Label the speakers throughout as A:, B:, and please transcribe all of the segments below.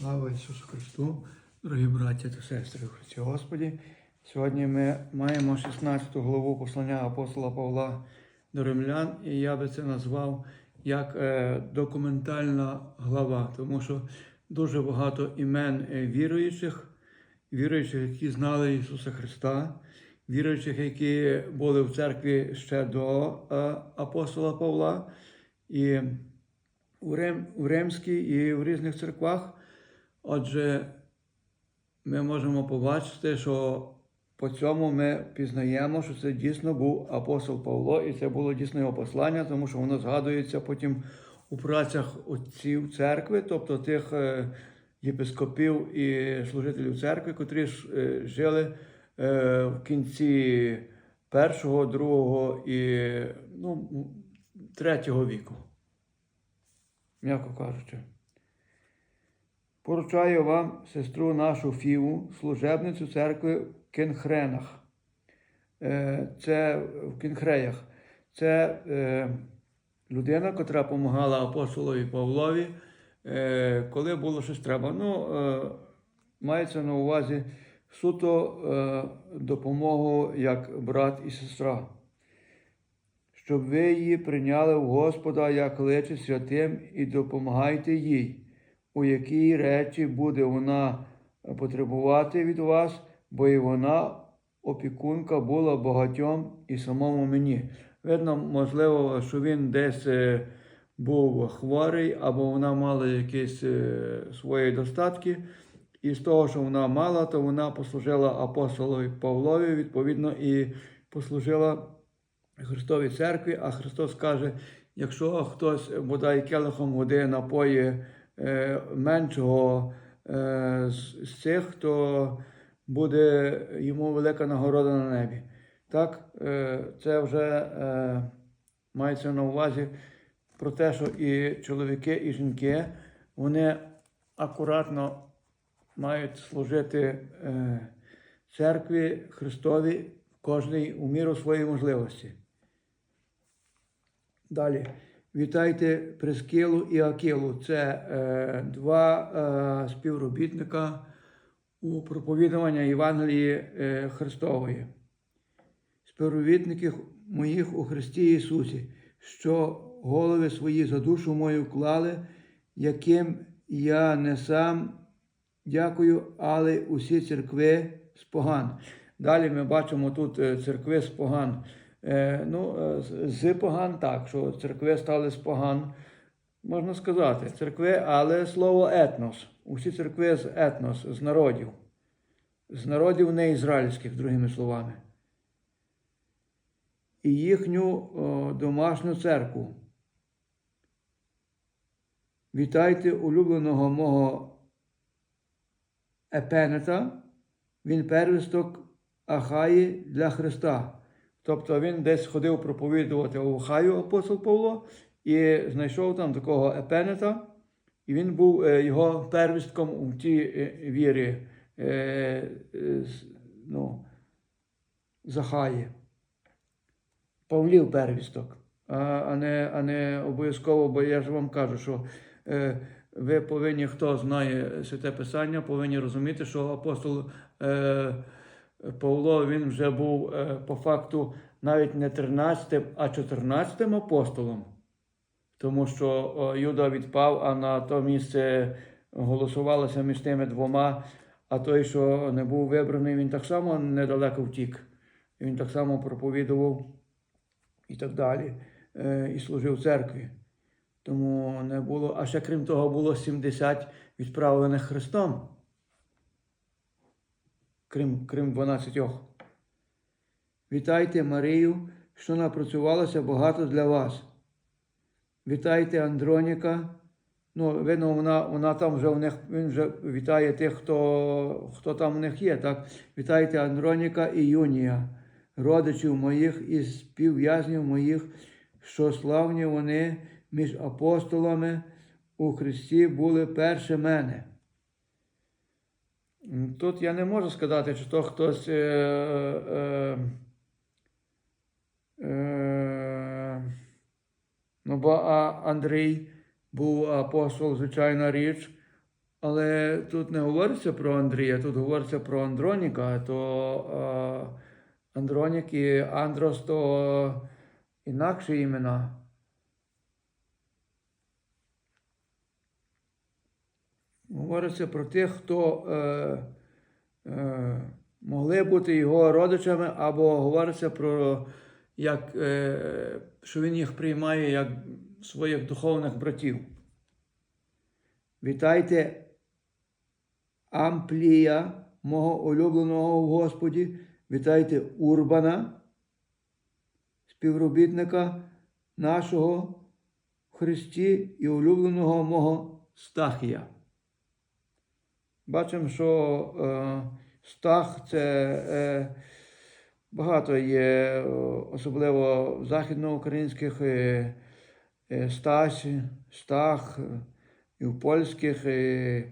A: Слава Ісусу Христу, дорогі браття та сестри Христі Господі. Сьогодні ми маємо 16 главу послання апостола Павла до римлян, і я би це назвав як е, документальна глава, тому що дуже багато імен е, віруючих, віруючих, які знали Ісуса Христа, віруючих, які були в церкві ще до е, апостола Павла. І у Римській і в різних церквах. Отже, ми можемо побачити, що по цьому ми пізнаємо, що це дійсно був апостол Павло, і це було дійсно його послання, тому що воно згадується потім у працях отців церкви, тобто тих е, єпископів і служителів церкви, котрі е, жили е, в кінці першого, другого і ну, третього віку м'яко кажучи. Поручаю вам сестру нашу Фіву, служебницю церкви в Кенхренах. Е, Це в Кінхреях. Це е, людина, котра допомагала апостолові Павлові, е, коли було щось треба. Ну, мається на увазі суто допомогу як брат і сестра щоб ви її прийняли в Господа як личе святим і допомагайте їй, у якій речі буде вона потребувати від вас, бо і вона опікунка була багатьом і самому мені. Видно, можливо, що він десь е, був хворий, або вона мала якісь е, свої достатки. І з того, що вона мала, то вона послужила апостолові Павлові, відповідно, і послужила. Христовій церкві, а Христос каже: якщо хтось бодай келихом води напоє е, меншого е, з, цих, то буде йому велика нагорода на небі. Так, е, це вже е, мається на увазі про те, що і чоловіки, і жінки вони акуратно мають служити е, церкві Христові кожний у міру своєї можливості. Далі. Вітайте Прескилу і Акилу. Це е, два е, співробітника у проповідування Євангелії е, Христової. Співробітники моїх у Христі Ісусі, що голови свої за душу мою вклали, яким я не сам дякую, але усі церкви з. Далі ми бачимо тут е, церкви з поган. Е, ну, е, з- поган так, що церкви стали з поган, можна сказати, церкви, але слово етнос. Усі церкви з етнос, з народів. З народів не ізраїльських, другими словами. І їхню о, домашню церкву. Вітайте улюбленого мого Епенета, він первісток Ахаї для Христа. Тобто він десь ходив проповідувати у Ахаю апостол Павло і знайшов там такого Епенета, і він був е, його первістком у тій е, вірі е, ну, Захаї. Павлів первісток, а, не, а не обов'язково, бо я ж вам кажу, що ви повинні, хто знає святе Писання, повинні розуміти, що апостол Павло він вже був е, по факту навіть не 13, а 14 апостолом, тому що Юда відпав, а на то місце голосувалося між тими двома. А той, що не був вибраний, він так само недалеко втік. Він так само проповідував і так далі, е, і служив церкві. Тому не було. А ще крім того, було 70 відправлених Христом. Крім, крім 12. Вітайте Марію, що напрацювалося багато для вас. Вітайте Андроніка. Ну, видно, вона, вона там вже в них, він вже вітає тих, хто, хто там в них є. Так? Вітайте Андроніка і Юнія, родичів моїх і співв'язнів моїх, що славні вони між апостолами у Христі були перше мене. Тут я не можу сказати, чи то хтось. Е, е, е, ну, бо Андрій був апостол, звичайна річ. Але тут не говориться про Андрія, тут говориться про Андроніка, то е, Андронік і Андрос то інакші імена. Говориться про тих, хто е, е, могли бути його родичами, або говориться про як, е, що він їх приймає як своїх духовних братів. Вітайте Амплія, мого улюбленого в Господі. Вітайте Урбана, співробітника нашого Христі і улюбленого мого Стахія. Бачимо, що е, Стах це е, багато є, особливо західноукраїнських е, Стась, Стах, і в польських, і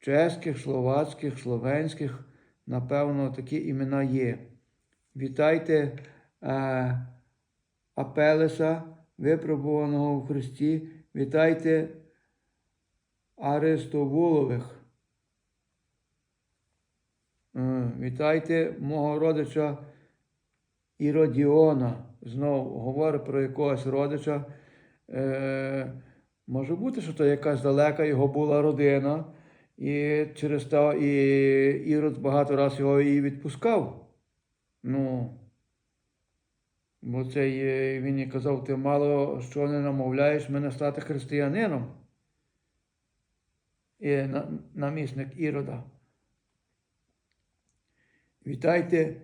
A: чеських, словацьких, словенських, напевно, такі імена є. Вітайте Апелеса, випробуваного в Христі. Вітайте Аристовулових. Е, Вітайте мого родича Іродіона. Знов говорю про якогось родича. Е, може бути, що то якась далека його була родина, і через те і Ірод багато разів його і відпускав. Ну, бо це є, він і казав, ти мало що не намовляєш мене стати християнином. І на- намісник Ірода. Вітайте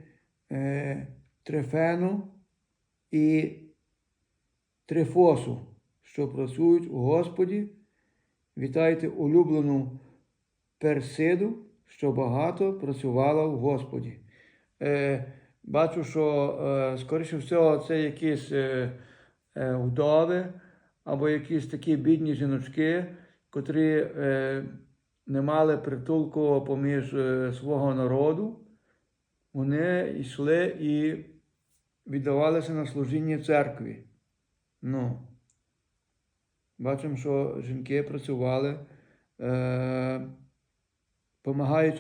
A: е, Трефену і Трифосу, що працюють у Господі. Вітайте улюблену Персиду, що багато працювала в Господі. Е, бачу, що, е, скоріше всього, це якісь е, е, вдови або якісь такі бідні жіночки, котрі е, не мали притулку поміж е, свого народу вони йшли і віддавалися на служіння церкві. Ну, бачимо, що жінки працювали, е,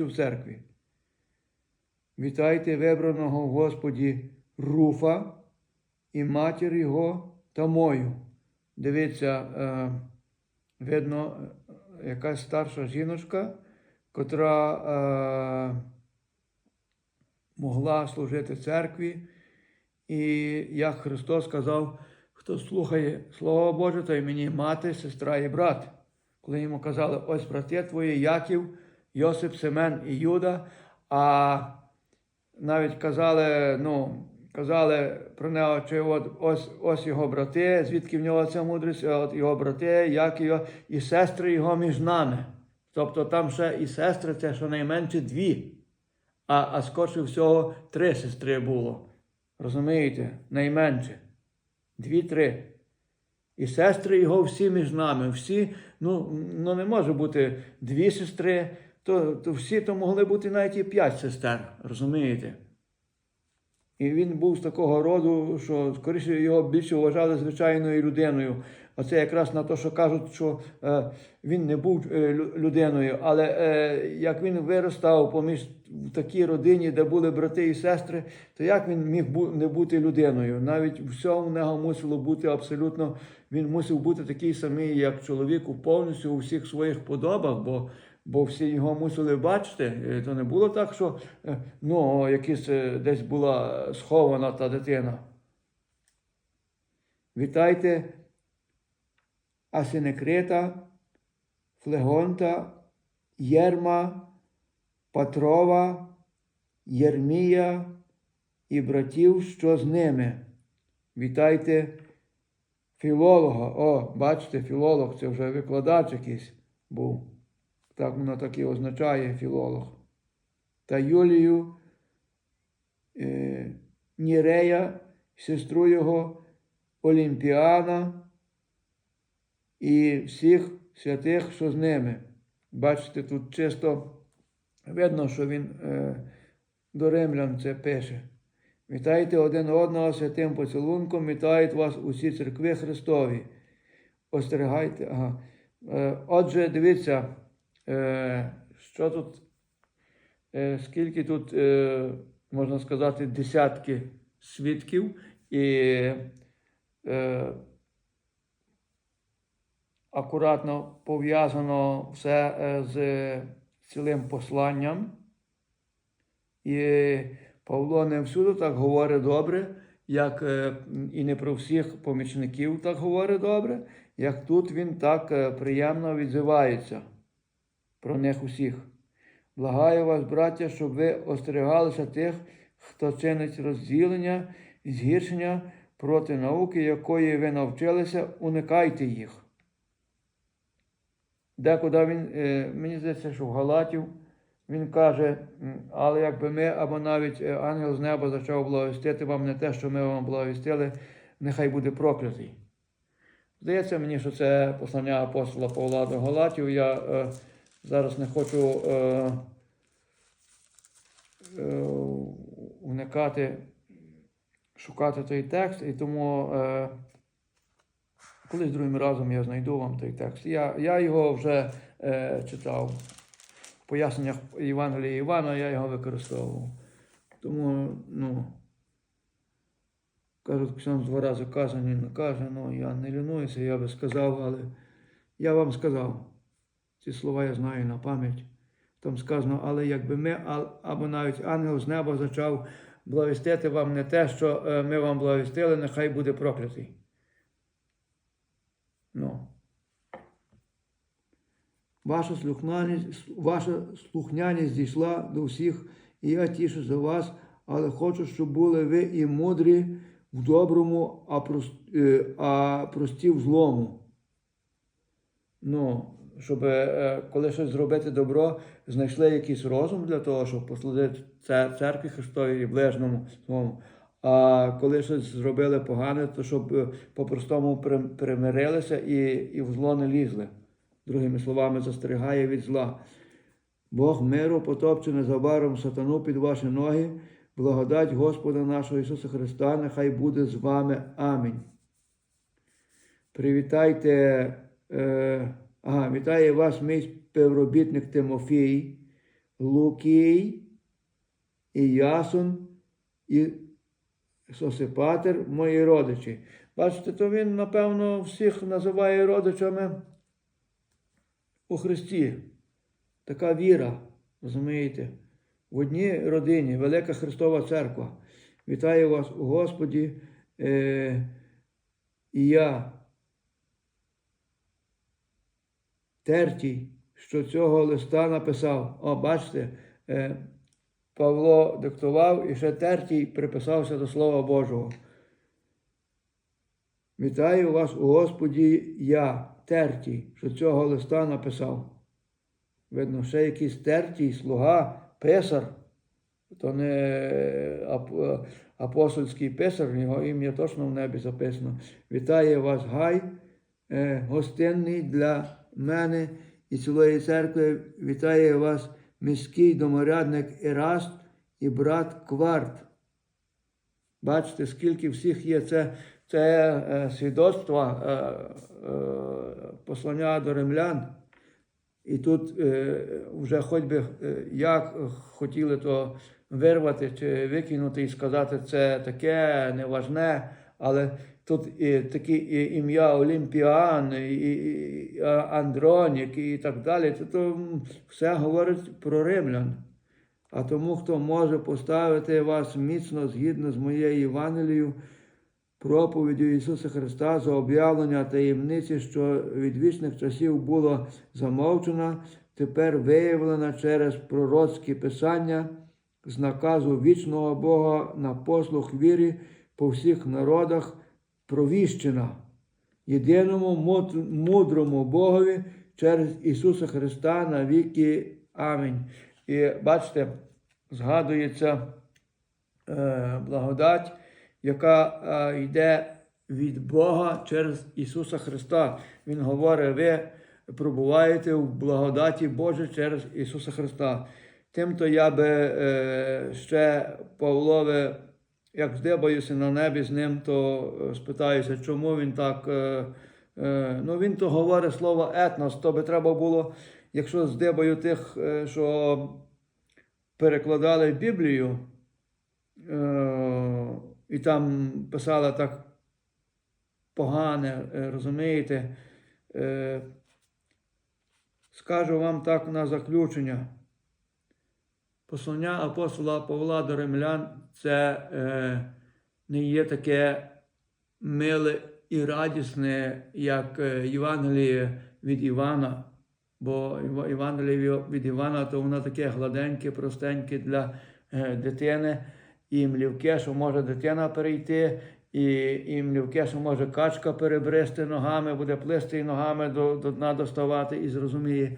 A: в церкві. Вітайте вибраного в Господі Руфа і матір його та мою. Дивіться, е, видно, е, якась старша жіночка, котра. Е, могла служити церкві. І як Христос сказав, хто слухає Слово Боже, то й мені мати, сестра і брат. Коли йому казали, ось брати твої, Яків, Йосип, Семен і Юда, а навіть казали, ну, казали про нього, чи от ось, ось його брати, звідки в нього ця мудрість, от його брати, як і сестри його між нами. Тобто там ще і сестри, це щонайменше дві а, а скорше всього три сестри було. Розумієте? Найменше. Дві-три. І сестри його всі між нами. Всі, ну, ну не може бути дві сестри, то, то всі то могли бути навіть і п'ять сестер. Розумієте? І він був з такого роду, що скоріше його більше вважали звичайною людиною. А це якраз на те, що кажуть, що е, він не був е, людиною. Але е, як він виростав поміж в такій родині, де були брати і сестри, то як він міг не бути людиною? Навіть всьому в нього мусило бути абсолютно, він мусив бути такий самий, як чоловіку, повністю у всіх своїх подобах, бо бо всі його мусили бачити. То не було так, що ну, якась е, десь була схована та дитина. Вітайте Асинекрита, Флегонта, Єрма, Патрова, Єрмія і братів, що з ними. Вітайте філолога. О, бачите, філолог це вже викладач якийсь був. Так воно так і означає філолог. Та Юлію е, Нірея, сестру його Олімпіана і всіх святих, що з ними. Бачите, тут чисто видно, що він е, до римлян це пише. Вітайте один одного святим поцілунком, вітають вас усі церкви Христові. Остерігайте. Ага. Е, Отже, дивіться, Е, що тут, скільки тут, можна сказати, десятки свідків і акуратно пов'язано все е, з цілим посланням. І Павло не всюди так говорить добре, як е, і не про всіх помічників так говорить добре, як тут він так е, приємно відзивається про них усіх. Благаю вас, браття, щоб ви остерігалися тих, хто чинить розділення і згіршення проти науки, якої ви навчилися, уникайте їх. Декуди він, е, мені здається, що в Галатів він каже, але якби ми, або навіть е, ангел з неба почав благовістити вам не те, що ми вам благовістили, нехай буде проклятий. Здається мені, що це послання апостола Павла до Галатів. Я е, зараз не хочу е, е, уникати, шукати той текст, і тому е, колись другим разом я знайду вам той текст. Я, я його вже е, читав в поясненнях Євангелія Івана, я його використовував. Тому, ну, кажуть, Ксьон два рази каже, не каже, ну я не лінуюся, я би сказав, але я вам сказав. Ці слова я знаю на пам'ять. Там сказано, але якби ми, або навіть ангел з неба зачав благовістити вам не те, що е, ми вам благовістили, нехай буде проклятий. Ну. Ваша слухняність, ваша слухняність дійшла до всіх, і я тішу за вас, але хочу, щоб були ви і мудрі в доброму, а, прос- е, а прості в злому. Ну, щоб е, коли щось зробити добро, знайшли якийсь розум для того, щоб послужити церкві Христовій і ближньому своєму. А коли щось зробили погане, то щоб е, по-простому при- примирилися і, і в зло не лізли. Другими словами, застерігає від зла. Бог миру потопче незабаром сатану під ваші ноги. Благодать Господа нашого Ісуса Христа, нехай буде з вами. Амінь. Привітайте, е, ага, вітає вас мій співробітник Тимофій, Лукій, і Ясон, і Сосипатер, мої родичі. Бачите, то він, напевно, всіх називає родичами у Христі. Така віра, розумієте? В одній родині, Велика Христова Церква. Вітаю вас у Господі. Е, і я, Тертій, що цього листа написав. О, бачите, е, Павло диктував і ще Тертій приписався до Слова Божого. Вітаю вас у Господі, я, Тертій, що цього листа написав. Видно, ще якийсь тертій, слуга, писар. То не ап- апостольський писар, його ім'я точно в небі записано. Вітає вас Гай, е, гостинний для мене і цілої церкви. Вітає вас міський доморядник Іраст і брат Кварт. Бачите, скільки всіх є. Це, це е, свідоцтво е, е, послання до римлян. І тут вже хоч би як хотіли то вирвати чи викинути і сказати, це таке неважне, але тут і такі і ім'я Олімпіан, і Андронік і так далі. То, то все говорить про римлян. А тому, хто може поставити вас міцно згідно з моєю Євангелією, проповіддю Ісуса Христа за об'явлення таємниці, що від вічних часів було замовчена, тепер виявлена через пророцькі писання з наказу вічного Бога на послух вірі по всіх народах провіщена єдиному мудрому Богові через Ісуса Христа на віки. Амінь. І бачите, згадується е, благодать, яка е, йде від Бога через Ісуса Христа. Він говорить, ви пробуваєте в благодаті Божій через Ісуса Христа. Тимто я би е, ще Павлове, як здибаюся на небі з ним, то е, спитаюся, чому він так. Ну він то говорить слово етнос, то би треба було якщо здибаю тих, що перекладали Біблію, і там писали так погане, е, розумієте, е, скажу вам так на заключення. Послання апостола Павла до римлян це е, не є таке миле і радісне, як е, Євангеліє від Івана. Бо Євангеліє від Івана то воно таке гладеньке, простеньке для е, дитини, і млівке, що може дитина перейти, і, і млівке, що може качка перебрести ногами, буде плисти і ногами до, до дна доставати і зрозуміє.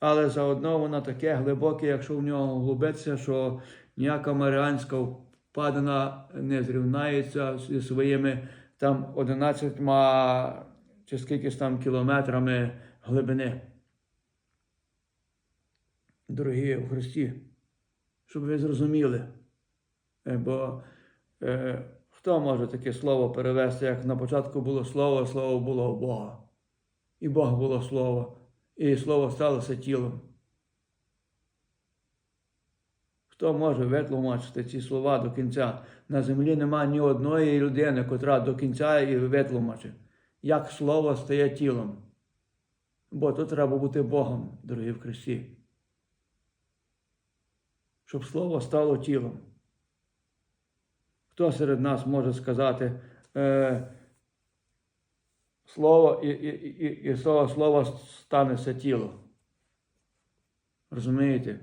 A: Але заодно воно таке глибоке, якщо в нього глубиться, що ніяка Маріанська впадина не зрівнається зі своїми там 11 чи скількись там кілометрами глибини. Дорогі в Христі, щоб ви зрозуміли. Е, Бо е, хто може таке слово перевести, як на початку було слово, слово було у Бога. І Бог було слово, і слово сталося тілом. Хто може витлумачити ці слова до кінця? На землі нема ні одної людини, котра до кінця і витлумачить, як слово стає тілом. Бо тут треба бути Богом, дорогі в Христі. Щоб слово стало тілом. Хто серед нас може сказати е, слово і, і, і, і того слова станеться тіло? Розумієте?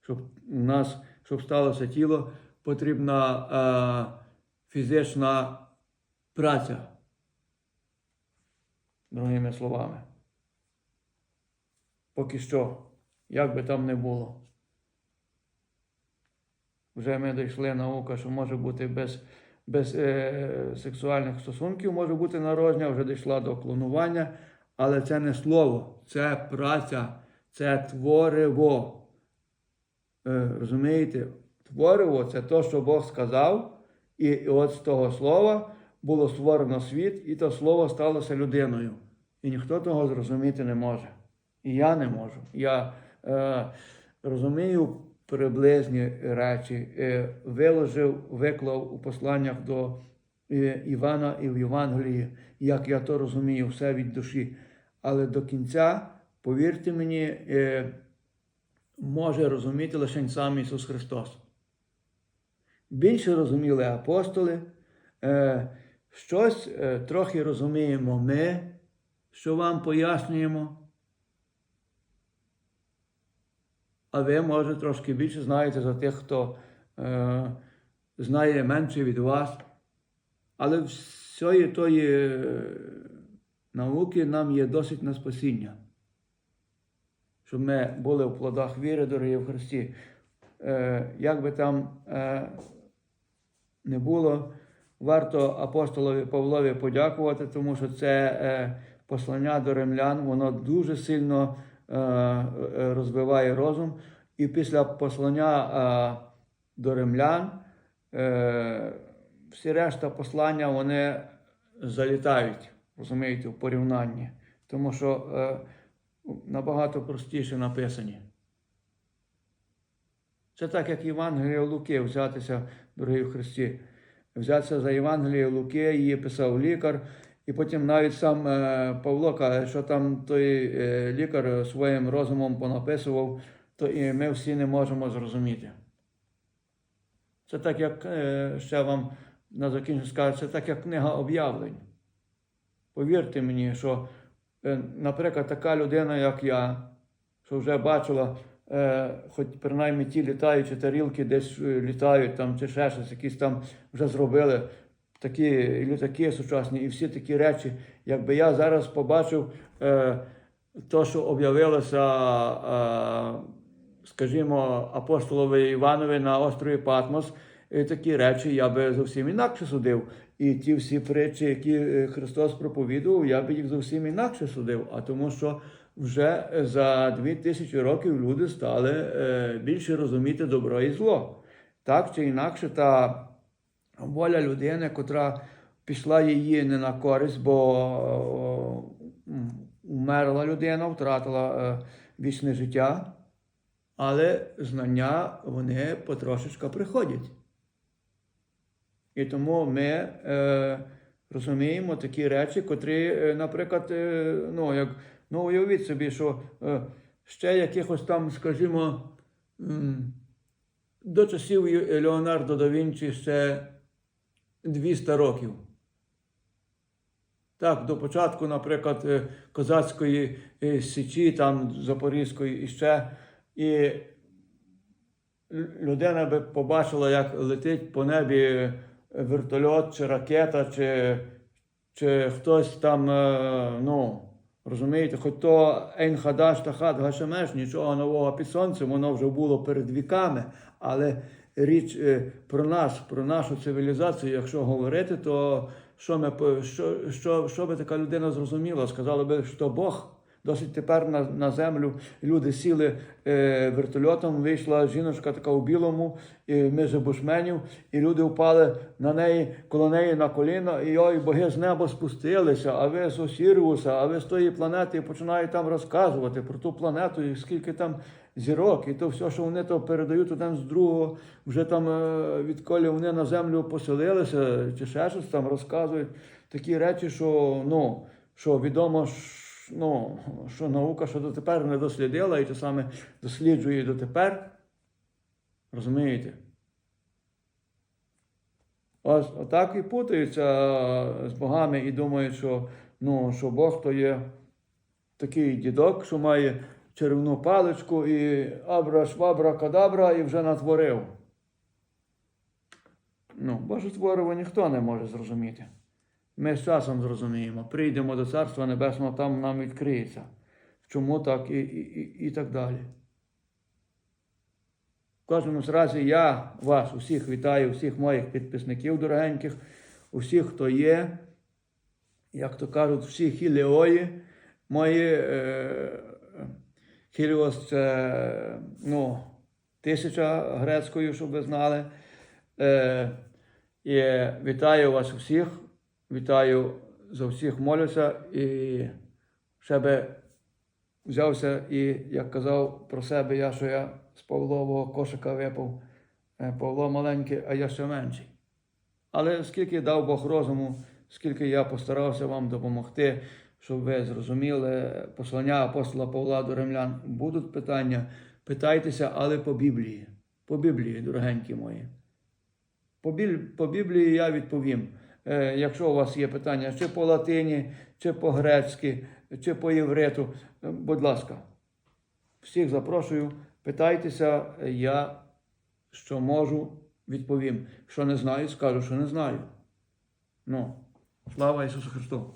A: Щоб у нас, щоб сталося тіло, потрібна е, фізична праця. Другими словами. Поки що, як би там не було. Вже ми дійшли наука, що може бути без, без е, сексуальних стосунків, може бути народження, вже дійшла до клонування, але це не слово, це праця, це твориво. Е, розумієте? Твориво це те, що Бог сказав, і, і от з того слова було створено світ, і то слово сталося людиною. І ніхто того зрозуміти не може. І я не можу. Я е, розумію приблизні речі, е, виложив, виклав у посланнях до е, Івана і в Євангелії, як я то розумію, все від душі. Але до кінця, повірте мені, е, може розуміти лише сам Ісус Христос. Більше розуміли апостоли, щось трохи розуміємо ми, що вам пояснюємо. А ви, може, трошки більше знаєте за тих, хто е, знає менше від вас. Але всієї тої е, науки нам є досить на спасіння. Щоб ми були в плодах віри, дорогі в Христі. Е, як би там е, не було, варто апостолові Павлові подякувати, тому що це е, послання до римлян, воно дуже сильно розвиває розум. І після послання е, до римлян е, всі решта послання вони залітають, розумієте, в порівнянні. Тому що е, набагато простіше написані. Це так, як Євангеліє Луки взятися, дорогі в Христі, взятися за Євангеліє Луки, її писав лікар, і потім навіть сам е, Павло каже, що там той е, лікар своїм розумом понаписував, то і ми всі не можемо зрозуміти. Це так, як е, ще вам на закінчення скажу, це так, як книга об'явлень. Повірте мені, що, наприклад, така людина, як я, що вже бачила, хоч принаймні ті літаючі тарілки десь літають там, чи ще щось, якісь там вже зробили такі літаки сучасні і всі такі речі. Якби я зараз побачив е, то, що об'явилося, е, скажімо, апостолові Іванові на острові Патмос, і такі речі я би зовсім інакше судив. І ті всі притчі, які е, Христос проповідував, я би їх зовсім інакше судив. А тому що вже за дві тисячі років люди стали е, більше розуміти добро і зло. Так чи інакше, та воля людини, котра пішла її не на користь, бо о, умерла людина, втратила вічне життя, але знання вони потрошечка приходять. І тому ми е, розуміємо такі речі, котрі, е, наприклад, е, ну, як, ну, уявіть собі, що е, ще якихось там, скажімо, до часів Леонардо да Вінчі ще 200 років. Так, до початку, наприклад, е, козацької е, січі, там Запорізької і ще. І людина би побачила, як летить по небі е, вертольот, чи ракета, чи, чи хтось там, ну, розумієте, хоч то Ейнхадаш та Хад Гашемеш, нічого нового під сонцем, воно вже було перед віками, але річ е, про нас, про нашу цивілізацію, якщо говорити, то що, ми, що, що, що би така людина зрозуміла? Сказала би, що Бог досить тепер на, на землю люди сіли е, вертольотом, вийшла жіночка така у білому, і ми же бушменів, і люди впали на неї, коло неї на коліна, і ой, боги з неба спустилися, а ви з Осіріуса, а ви з тої планети, і починають там розказувати про ту планету, і скільки там зірок, і то все, що вони то передають один з другого, вже там е, відколи вони на землю поселилися, чи ще щось там розказують такі речі, що ну, що відомо, ну, що наука що дотепер не дослідила, і те саме досліджує дотепер. Розумієте? Ось отак і путаються з богами і думають, що, ну, що Бог то є такий дідок, що має червону паличку і абра швабра кадабра і вже натворив. Ну, Боже твориво ніхто не може зрозуміти. Ми з часом зрозуміємо, прийдемо до Царства Небесного, там нам відкриється. Чому так і, і, і, і так далі. В кожному разі я вас усіх вітаю, всіх моїх підписників дорогеньких, усіх, хто є, як то кажуть, всі хіліої, мої е, хіліос це ну, тисяча грецькою, щоб ви знали. Е, і вітаю вас усіх, вітаю за всіх молюся і ще би взявся і, як казав про себе, я, що я з Павлового кошика випав. Е, Павло маленький, а я ще менший. Але скільки дав Бог розуму, скільки я постарався вам допомогти, щоб ви зрозуміли послання апостола Павла до римлян, будуть питання, питайтеся, але по Біблії. По Біблії, дорогенькі мої. По, Біблії я відповім. Е, якщо у вас є питання, чи по латині, чи по грецьки, чи по євриту, е, будь ласка, всіх запрошую, питайтеся, я що можу, відповім. Що не знаю, скажу, що не знаю. Ну, слава Ісусу Христу!